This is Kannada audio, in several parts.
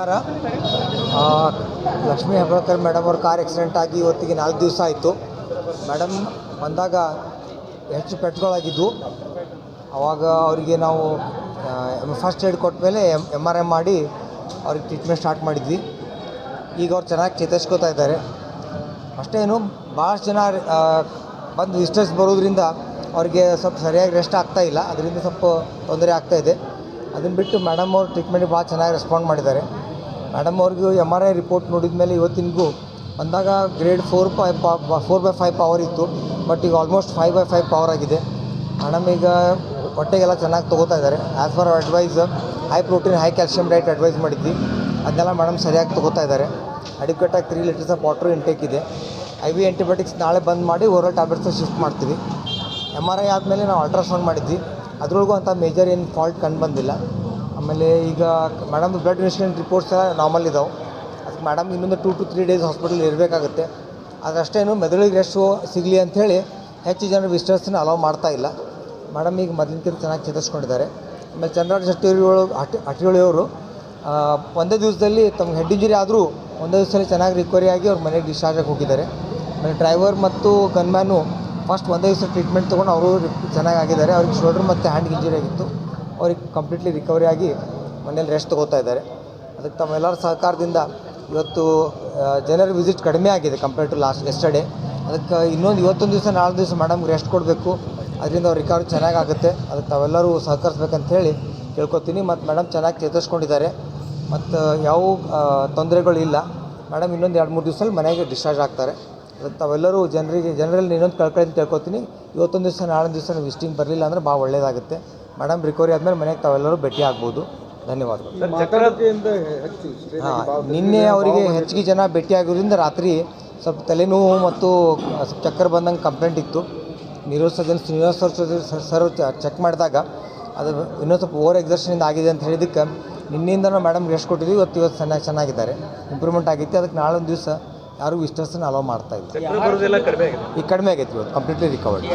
ನಮಸ್ಕಾರ. ಲಕ್ಷ್ಮೀ ಹೆಬ್ಬಾಳ್ಕರ್ ಮೇಡಮ್ ಅವ್ರ ಕಾರ್ ಆಕ್ಸಿಡೆಂಟ್ ಆಗಿ ಇವತ್ತಿಗೆ ನಾಲ್ಕು ದಿವಸ ಆಯಿತು. ಮೇಡಮ್ ಬಂದಾಗ ಹೆಚ್ಚು ಪೆಟ್ಗಳಾಗಿದ್ವು ಅವಾಗ ಅವರಿಗೆ ನಾವು ಫಸ್ಟ್ ಏಡ್ ಕೊಟ್ಟ ಮೇಲೆ ಎಂ ಎಂ ಆರ್ ಎಂ ಮಾಡಿ ಅವ್ರಿಗೆ ಟ್ರೀಟ್ಮೆಂಟ್ ಸ್ಟಾರ್ಟ್ ಮಾಡಿದ್ವಿ. ಈಗ ಅವ್ರು ಚೆನ್ನಾಗಿ ಚೇತರಿಸ್ಕೋತಾ ಇದ್ದಾರೆ. ಅಷ್ಟೇನು ಭಾಳಷ್ಟು ಜನ ಬಂದು ವಿಸ್ಟರ್ಸ್ ಬರೋದ್ರಿಂದ ಅವ್ರಿಗೆ ಸ್ವಲ್ಪ ಸರಿಯಾಗಿ ರೆಸ್ಟ್ ಆಗ್ತಾ ಇಲ್ಲ. ಅದರಿಂದ ಸ್ವಲ್ಪ ತೊಂದರೆ ಆಗ್ತಾ ಇದೆ. ಅದನ್ನು ಬಿಟ್ಟು ಮೇಡಮ್ ಅವ್ರು ಟ್ರೀಟ್ಮೆಂಟಿಗೆ ಭಾಳ ಚೆನ್ನಾಗಿ ರೆಸ್ಪಾಂಡ್ ಮಾಡಿದ್ದಾರೆ. ಮೇಡಮ್ ಅವ್ರಿಗೂ ಎಂ ಆರ್ ಐ ರಿಪೋರ್ಟ್ ನೋಡಿದ ಮೇಲೆ ಇವತ್ತಿನಗೂ ಬಂದಾಗ grade four five four by five power ಇತ್ತು ಬಟ್ ಈಗ almost five by five power ಆಗಿದೆ. ಮೇಡಮ್ ಈಗ ಹೊಟ್ಟೆಗೆಲ್ಲ ಚೆನ್ನಾಗಿ ತೊಗೋತಾ ಇದ್ದಾರೆ. As per advice high protein high calcium diet advice ಮಾಡಿದ್ವಿ. ಅದನ್ನೆಲ್ಲ ಮೇಡಮ್ ಸರಿಯಾಗಿ ತೊಗೋತಾ ಇದ್ದಾರೆ. ಅಡಿಕ್ವೇಟಾಗಿ three litres of water intake ಇದೆ. ಐ ವಿ ಆ್ಯಂಟಿಬಯೋಟಿಕ್ಸ್ ನಾಳೆ ಬಂದ್ ಮಾಡಿ ಓರಲ್ ಟ್ಯಾಬ್ಲೆಟ್ಸ್ ಶಿಫ್ಟ್ ಮಾಡ್ತೀವಿ. ಎಂ ಆರ್ ಐ ಆದಮೇಲೆ ನಾವು ಅಲ್ಟ್ರಾಸೌಂಡ್ ಮಾಡಿದ್ವಿ. ಅದರೊಳಗೂ ಅಂಥ ಮೇಜರ್ ಏನು ಫಾಲ್ಟ್ ಕಂಡು ಬಂದಿಲ್ಲ. ಆಮೇಲೆ ಈಗ ಮೇಡಮ್ ಬ್ಲಡ್ ಇನ್ಸಿಡೆಂಟ್ ರಿಪೋರ್ಟ್ಸ್ ಎಲ್ಲ ನಾರ್ಮಲ್ ಇದಾವೆ. ಅದಕ್ಕೆ ಮೇಡಮ್ ಇನ್ನೊಂದು two to three days hospital ಇರಬೇಕಾಗುತ್ತೆ. ಅದಷ್ಟೇನು ಮೆದುಳಿಗೆ ರೆಸ್ಟು ಸಿಗಲಿ ಅಂಥೇಳಿ ಹೆಚ್ಚು ಜನ ವಿಸ್ಟರ್ಸ್ನ ಅಲೌ ಮಾಡ್ತಾ ಇಲ್ಲ. ಮೇಡಮ್ ಈಗ ಮೊದಲಿನಕ್ಕಿಂತ ಚೆನ್ನಾಗಿ ಚೇತರಿಸ್ಕೊಂಡಿದ್ದಾರೆ. ಆಮೇಲೆ ಚಂದ್ರರಾಜ್ ಹಟ್ಟಿಯವರು ಹಟ್ಟಿ ಹಟ್ಟಿಯವರು ಒಂದೇ ದಿವಸದಲ್ಲಿ ತಮ್ಗೆ ಹೆಡ್ ಇಂಜುರಿ ಆದರೂ ಒಂದೇ ದಿವಸದಲ್ಲಿ ಚೆನ್ನಾಗಿ ರಿಕವರಿ ಆಗಿ ಅವ್ರ ಮನೆಗೆ ಡಿಸ್ಚಾರ್ಜ್ ಆಗಿ ಹೋಗಿದ್ದಾರೆ. ಆಮೇಲೆ ಡ್ರೈವರ್ ಮತ್ತು ಗನ್ಮ್ಯಾನು ಫಸ್ಟ್ ಒಂದೇ ದಿವಸ ಟ್ರೀಟ್ಮೆಂಟ್ ತೊಗೊಂಡು ಅವರು ಚೆನ್ನಾಗಿ ಆಗಿದ್ದಾರೆ. ಅವ್ರಿಗೆ ಶೋಲ್ಡ್ರ್ ಮತ್ತು ಹ್ಯಾಂಡ್ ಇಂಜುರಿ ಆಗಿತ್ತು. ಅವ್ರಿಗೆ ಕಂಪ್ಲೀಟ್ಲಿ ರಿಕವರಿ ಆಗಿ ಮನೇಲಿ ರೆಸ್ಟ್ ತೊಗೋತಾ ಇದ್ದಾರೆ. ಅದಕ್ಕೆ ತಮ್ಮೆಲ್ಲರ ಸಹಕಾರದಿಂದ ಇವತ್ತು ಜನರ ವಿಸಿಟ್ ಕಡಿಮೆ ಆಗಿದೆ ಕಂಪೇರ್ ಟು ಲಾಸ್ಟ್ ಎಸ್ಟರ್ಡೇ ಅದಕ್ಕೆ ಇನ್ನೊಂದು ಇವತ್ತೊಂದು ದಿವಸ ನಾಲ್ಕು ದಿವಸ ಮೇಡಮ್ಗೆ ರೆಸ್ಟ್ ಕೊಡಬೇಕು. ಅದರಿಂದ ಅವ್ರು ರಿಕವರಿ ಚೆನ್ನಾಗಾಗುತ್ತೆ ಅದಕ್ಕೆ ತಾವೆಲ್ಲರೂ ಸಹಕರಿಸ್ಬೇಕಂತ ಹೇಳಿ ಕೇಳ್ಕೊತೀನಿ. ಮತ್ತು ಮೇಡಮ್ ಚೆನ್ನಾಗಿ ಚೇತರಿಸ್ಕೊಂಡಿದ್ದಾರೆ. ಮತ್ತು ಯಾವ ತೊಂದರೆಗಳು ಇಲ್ಲ ಮೇಡಮ್ ಇನ್ನೊಂದು ಎರಡು ಮೂರು ದಿವಸದಲ್ಲಿ ಮನೆಗೆ ಡಿಸ್ಚಾರ್ಜ್ ಆಗ್ತಾರೆ. ಅದಕ್ಕೆ ತಾವೆಲ್ಲರೂ ಜನರಿಗೆ, ಜನರಲ್ಲಿ ಇನ್ನೊಂದು ಕಳ್ಕೊಳ್ಳಿ ಕೇಳ್ಕೊತೀನಿ ಇವತ್ತೊಂದು ದಿವಸ, ನಾಳೆ ದಿವಸ ವಿಸಿಟಿಂಗ್ ಬರಲಿಲ್ಲ ಅಂದರೆ ಭಾಳ ಒಳ್ಳೆಯದಾಗುತ್ತೆ ಮೇಡಮ್ ರಿಕವರಿ ಆದಮೇಲೆ ಮನೆಗೆ ತಾವೆಲ್ಲರೂ ಭೇಟಿ ಆಗ್ಬೋದು. ಧನ್ಯವಾದಗಳು. ಹಾಂ ನಿನ್ನೆ ಅವರಿಗೆ ಹೆಚ್ಚಿಗೆ ಜನ ಭೇಟಿಯಾಗೋದ್ರಿಂದ ರಾತ್ರಿ ಸ್ವಲ್ಪ ತಲೆನೋವು ಮತ್ತು ಸ್ವಲ್ಪ ಚಕ್ಕರ್ ಬಂದಂಗೆ ಕಂಪ್ಲೇಂಟ್ ಇತ್ತು. Neuro surgeon Srinivasa sir check ಮಾಡಿದಾಗ ಅದು ಇನ್ನೊಂದು ಸ್ವಲ್ಪ ಓವರ್ ಎಕ್ಸರ್ಷನಿಂದ ಆಗಿದೆ ಅಂತ ಹೇಳಿದಕ್ಕೆ ನಿನ್ನೆಯಿಂದ ನಾವು ಮೇಡಮ್ ರೆಸ್ಟ್ ಕೊಟ್ಟಿದ್ದೀವಿ ಇವತ್ತು ಇವತ್ತು ಚೆನ್ನಾಗಿ ಚೆನ್ನಾಗಿದ್ದಾರೆ. ಇಂಪ್ರೂವ್ಮೆಂಟ್ ಆಗಿತ್ತು ಅದಕ್ಕೆ ನಾಳೆ ಒಂದು ದಿವಸ ಯಾರೂ ವಿಸ್ಟರ್ಸನ್ನ ಅಲೋ ಮಾಡ್ತಾ ಇಲ್ಲ. ಬರೋದೆಲ್ಲ ಕಡಿಮೆ ಆಗಿದೆ. ಈಗ ಕಡಿಮೆ ಆಗೈತಿ ಇವತ್ತು ಕಂಪ್ಲೀಟ್ಲಿ ರಿಕವರ್ಡ್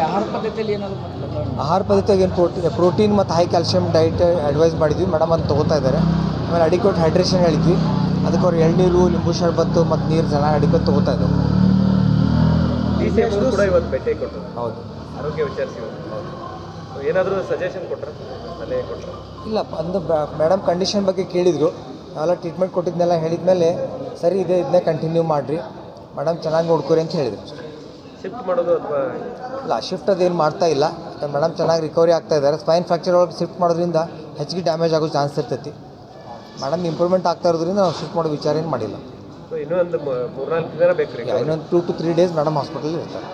ಆಹಾರ ಪದ್ಧತಿಯಾಗಿ ಏನು ಪ್ರೋಟೀನ್ ಪ್ರೋಟೀನ್ ಮತ್ತು ಹೈ ಕ್ಯಾಲ್ಶಿಯಮ್ ಡೈಟ್ ಅಡ್ವೈಸ್ ಮಾಡಿದ್ವಿ. ಮೇಡಮ್ ಅದು ತೊಗೋತಾ ಇದ್ದಾರೆ. ಆಮೇಲೆ ಅಡಿಕೋಟ್ ಹೈಡ್ರೇಷನ್ ಹೇಳಿದ್ವಿ. ಅದಕ್ಕೆ ಅವ್ರು ಎಳ್ನೀರು ಲಿಂಬು ಶರ್ಬತ್ತು ಮತ್ತು ನೀರು ಚೆನ್ನಾಗಿ ಅಡಿಕೆ ತೊಗೋತಾ ಇದ್ದವು ಕೊಟ್ಟರು. ಹೌದು. ಆರೋಗ್ಯ ಏನಾದರೂ ಸಜೆಷನ್ ಸಲಹೆ ಕೊಟ್ರ? ಇಲ್ಲ ಅಂದ್ರೆ ಮೇಡಮ್ ಕಂಡೀಷನ್ ಬಗ್ಗೆ ಕೇಳಿದರು. ನಾವೆಲ್ಲ ಟ್ರೀಟ್ಮೆಂಟ್ ಕೊಟ್ಟಿದ್ನೆಲ್ಲ ಹೇಳಿದ ಮೇಲೆ ಸರಿ ಇದೆ ಇದನ್ನೇ ಕಂಟಿನ್ಯೂ ಮಾಡಿರಿ. ಮೇಡಮ್ ಚೆನ್ನಾಗಿ ನೋಡ್ಕೊರಿ ಅಂತ ಹೇಳಿದ್ರು. ಶಿಫ್ಟ್ ಮಾಡೋದು ಅಥವಾ? ಇಲ್ಲ ಶಿಫ್ಟ್ ಅದೇನು ಮಾಡ್ತಾ ಇಲ್ಲ. ಮೇಡಮ್ ಚೆನ್ನಾಗಿ ರಿಕವರಿ ಆಗ್ತಾ ಇದ್ದಾರೆ. ಸ್ಪೈನ್ ಫ್ರಾಕ್ಚರ್ ಒಳಗೆ ಶಿಫ್ಟ್ ಮಾಡೋದ್ರಿಂದ ಹೆಚ್ಚಿಗೆ ಡ್ಯಾಮೇಜ್ ಆಗೋ ಚಾನ್ಸ್ ಇರ್ತೈತಿ. ಮೇಡಮ್ ಇಂಪ್ರೂವ್ಮೆಂಟ್ ಆಗ್ತಾ ಇರೋದ್ರಿಂದ ನಾವು ಶಿಫ್ಟ್ ಮಾಡೋ ವಿಚಾರ ಏನು ಮಾಡಿಲ್ಲ. ಇನ್ನೂ ಒಂದು ಮೂರ್ನಾಲ್ಕು ದಿನ ಬೇಕು ಇನ್ನೊಂದು two to three days madam hospital ಇರ್ತಾರೆ.